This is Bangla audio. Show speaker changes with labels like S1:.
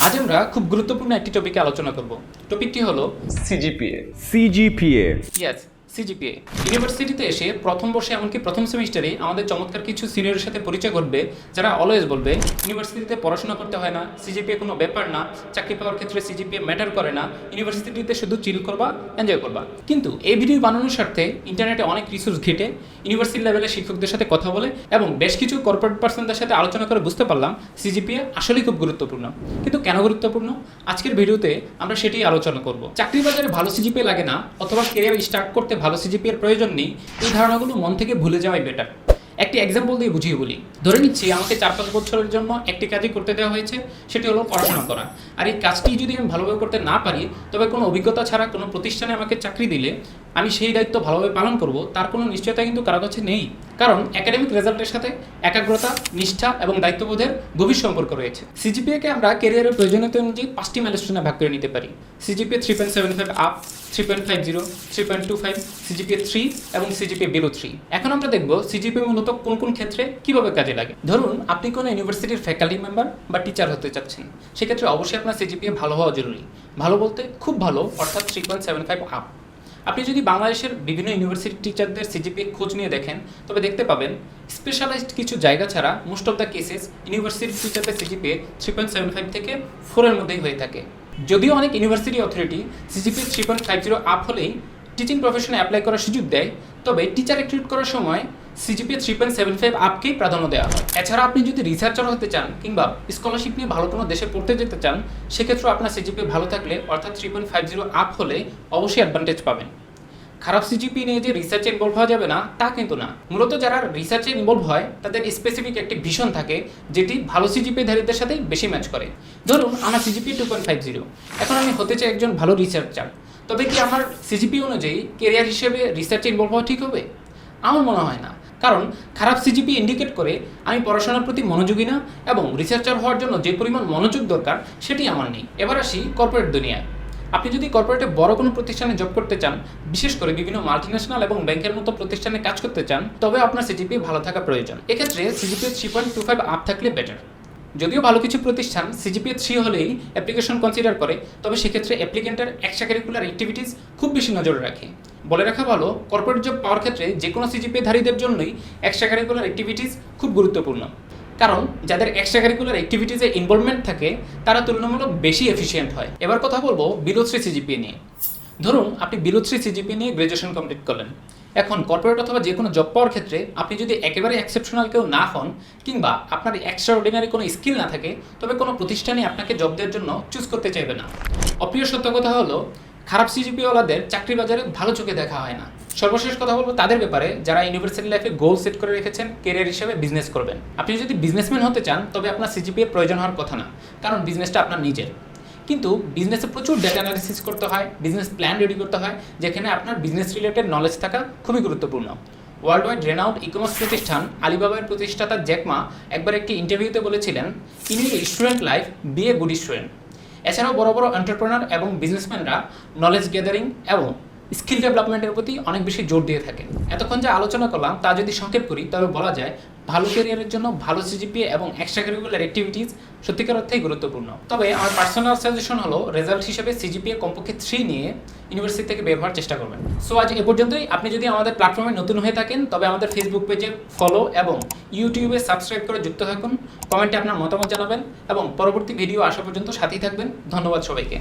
S1: আজ আমরা খুব গুরুত্বপূর্ণ একটি টপিকে আলোচনা করব। টপিকটি হলো
S2: সিজিপিএ
S3: সিজিপিএ
S1: ইয়াস সিজিপিএ। ইউনিভার্সিটিতে এসে প্রথম বর্ষে এমনকি প্রথম সেমিস্টারে আমাদের চমৎকার কিছু সিনিয়রের সাথে পরিচয় ঘটবে, যারা অলওয়েজ বলবে, ইউনিভার্সিটিতে পড়াশোনা করতে হয় না, সিজিপিএ কোনো ব্যাপার না, চাকরি পাওয়ার ক্ষেত্রে সিজিপিএ ম্যাটার করে না, ইউনিভার্সিটিতে শুধু চিল করবা এনজয় করবা। কিন্তু এই ভিডিও বানানোর স্বার্থে ইন্টারনেটে অনেক রিসোর্স ঘেটে ইউনিভার্সিটি লেভেলের শিক্ষকদের সাথে কথা বলে এবং বেশ কিছু কর্পোরেট পার্সনদের সাথে আলোচনা করে বুঝতে পারলাম সিজিপিএ আসলেই খুব গুরুত্বপূর্ণ। কিন্তু কেন গুরুত্বপূর্ণ? আজকের ভিডিওতে আমরা সেটি আলোচনা করব। চাকরি বাজারে ভালো সিজিপিএ লাগে না, অথবা কেরিয়ার স্টার্ট করতে ভালো সিজিপিএর প্রয়োজন নেই, এই ধারণাগুলো মন থেকে ভুলে যাওয়াই বেটার একটি এক্সাম্পল দিয়ে বুঝিয়ে বলি। ধরে নিচ্ছি, আমাকে চার পাঁচ বছরের জন্য একটি কাজই করতে দেওয়া হয়েছে, সেটি হলো পড়াশোনা করা। আর এই কাজটি যদি আমি ভালোভাবে করতে না পারি, তবে কোনো অভিজ্ঞতা ছাড়া কোনো প্রতিষ্ঠানে আমাকে চাকরি দিলে, আমি সেই দায়িত্ব ভালোভাবে পালন করব, তার কোনো নিশ্চয়তা কিন্তু কারও কাছে নেই। কারণ একাডেমিক রেজাল্টের সাথে একাগ্রতা, নিষ্ঠা এবং দায়িত্ববোধের গভীর সম্পর্ক রয়েছে। সিজিপিএকে আমরা কেরিয়ারের প্রয়োজনীয়তা অনুযায়ী পাঁচটি মাইলস্টোনে ভাগ করে নিতে পারি। CGPA three point seven five up three point five zero three point two five CGPA three এবং সিজিপিএ বিলো থ্রি এখন আমরা দেখব সিজিপিএ মূলত কোন কোন ক্ষেত্রে কীভাবে কাজে লাগে। ধরুন, আপনি কোনো ইউনিভার্সিটির ফ্যাকাল্টি মেম্বার বা টিচার হতে চাচ্ছেন। সেক্ষেত্রে অবশ্যই আপনার সিজিপিএ ভালো হওয়া জরুরি। ভালো বলতে খুব ভালো, অর্থাৎ three point seven five up আপনি যদি বাংলাদেশের বিভিন্ন ইউনিভার্সিটি টিচারদের সিজিপি খোঁজ নিয়ে দেখেন, তবে দেখতে পাবেন স্পেশালাইজড কিছু জায়গা ছাড়া most of the cases university টিচারদের CGPA three point seven five থেকে ফোরের মধ্যেই হয়ে থাকে। যদিও অনেক university authority CGPA three point five zero up হলেই টিচিং প্রফেশনে অ্যাপ্লাই করার সুযোগ দেয়, তবে টিচার রিক্রুট করার সময় CGPA three point seven five আপকেই প্রাধান্য দেওয়া হয়? এছাড়া আপনি যদি রিসার্চার হতে চান কিংবা স্কলারশিপ নিয়ে ভালো কোনো দেশে পড়তে যেতে চান সেক্ষেত্রে আপনার সিজিপিএ ভালো থাকলে অর্থাৎ three point five zero up হলে অবশ্যই অ্যাডভান্টেজ পাবেন। খারাপ সিজিপি নিয়ে যে রিসার্চে ইনভলভ হওয়া যাবে না, তা কিন্তু না। মূলত যারা রিসার্চে ইনভলভ হয়, তাদের স্পেসিফিক একটি ভিশন থাকে, যেটি ভালো সিজিপি ধারীদের সাথে বেশি ম্যাচ করে। ধরুন, আমার CGPA two point five zero এখন আমি হতে চাই একজন ভালো রিসার্চার তবে কি আমার সিজিপি অনুযায়ী কেরিয়ার হিসেবে রিসার্চে ইনভলভ হওয়া ঠিক হবে? আমার মনে হয় না। কারণ খারাপ সিজিপি ইন্ডিকেট করে আমি পড়াশোনার প্রতি মনোযোগী না এবং রিসার্চার হওয়ার জন্য যে পরিমাণ মনোযোগ দরকার সেটি আমার নেই। এবার আসি কর্পোরেট দুনিয়ায়। আপনি যদি কর্পোরেটে বড় কোনো প্রতিষ্ঠানে জব করতে চান, বিশেষ করে বিভিন্ন মাল্টিন্যাশনাল এবং ব্যাংকের মতো প্রতিষ্ঠানে কাজ করতে চান, তবে আপনার সিজিপি ভালো থাকা প্রয়োজন। এক্ষেত্রে CGPA three point two five up থাকলে বেটার যদিও ভালো কিছু প্রতিষ্ঠান সিজিপিএ থ্রি হলেই অ্যাপ্লিকেশন কনসিডার করে, তবে সেক্ষেত্রে অ্যাপ্লিকেন্টের এক্সট্রা কারিকুলার অ্যাক্টিভিটিস খুব বেশি নজর রাখে। বলে রাখা ভালো কর্পোরেট জব পাওয়ার ক্ষেত্রে যে কোনো সিজিপিএ ধারীদের জন্যই এক্সট্রা কারিকুলার অ্যাক্টিভিটিস খুব গুরুত্বপূর্ণ। কারণ যাদের এক্সট্রা কারিকুলার অ্যাক্টিভিটিসে ইনভলভমেন্ট থাকে, তারা তুলনামূলক বেশি এফিসিয়েন্ট হয়। এবার কথা বলব বিলো থ্রি সিজিপিএ নিয়ে। ধরুন, আপনি বিলো থ্রি সিজিপিএ নিয়ে গ্রাজুয়েশন কমপ্লিট করলেন। এখন কর্পোরেট অথবা যে কোনো জব পাওয়ার ক্ষেত্রে আপনি যদি একেবারে এক্সেপশনাল কেউ না হন, কিংবা আপনার এক্সট্রা অর্ডিনারি কোনো স্কিল না থাকে, তবে কোনো প্রতিষ্ঠানে আপনাকে জব দেওয়ার জন্য চুজ করতে চাইবে না। অপ্রিয় সত্য কথা হলো খারাপ সিজিপিওয়ালাদের চাকরি বাজারে ভালো চোখে দেখা হয় না। সর্বশেষ কথা বলব তাদের ব্যাপারে, যারা ইউনিভার্সিটি লাইফে গোল সেট করে রেখেছেন কেরিয়ার হিসেবে বিজনেস করবেন। আপনি যদি বিজনেসম্যান হতে চান, তবে আপনার সিজিপিএ প্রয়োজন হওয়ার কথা না, কারণ বিজনেসটা আপনার নিজের। কিন্তু বিজনেসে প্রচুর ডেটা অ্যানালিসিস করতে হয় বিজনেস প্ল্যান রেডি করতে হয়, যেখানে আপনার বিজনেস রিলেটেড নলেজ থাকা খুবই গুরুত্বপূর্ণ। World wide renowned e commerce প্রতিষ্ঠান, আলিবাবার প্রতিষ্ঠাতা জ্যাকমা একবার একটি ইন্টারভিউতে বলেছিলেন in student life be a good student এছাড়াও বড় বড় এন্টারপ্রেনার এবং বিজনেসম্যানরা নলেজ গ্যাদারিং এবং স্কিল ডেভেলপমেন্টের প্রতি অনেক বেশি জোর দিয়ে থাকেন। এতক্ষণ যে আলোচনা করলাম, তা যদি সংক্ষেপ করি তবে বলা যায় ভালো ক্যারিয়ারের জন্য ভালো সিজিপিএ এবং এক্সট্রা কারিকুলার অ্যাক্টিভিটিস সত্যিকার অর্থেই গুরুত্বপূর্ণ। তবে আমার পার্সোনাল সাজেশন হলো রেজাল্ট হিসেবে সিজিপিএ কমপক্ষে থ্রি নিয়ে ইউনিভার্সিটি থেকে বের হওয়ার চেষ্টা করবেন। সো আজ এ পর্যন্তই। আপনি যদি আমাদের প্ল্যাটফর্মে নতুন হয়ে থাকেন, তবে আমাদের ফেসবুক পেজে ফলো এবং ইউটিউবে সাবস্ক্রাইব করে যুক্ত থাকুন। কমেন্টে আপনার মতামত জানাবেন এবং পরবর্তী ভিডিও আসা পর্যন্ত সাথেই থাকবেন। ধন্যবাদ সবাইকে।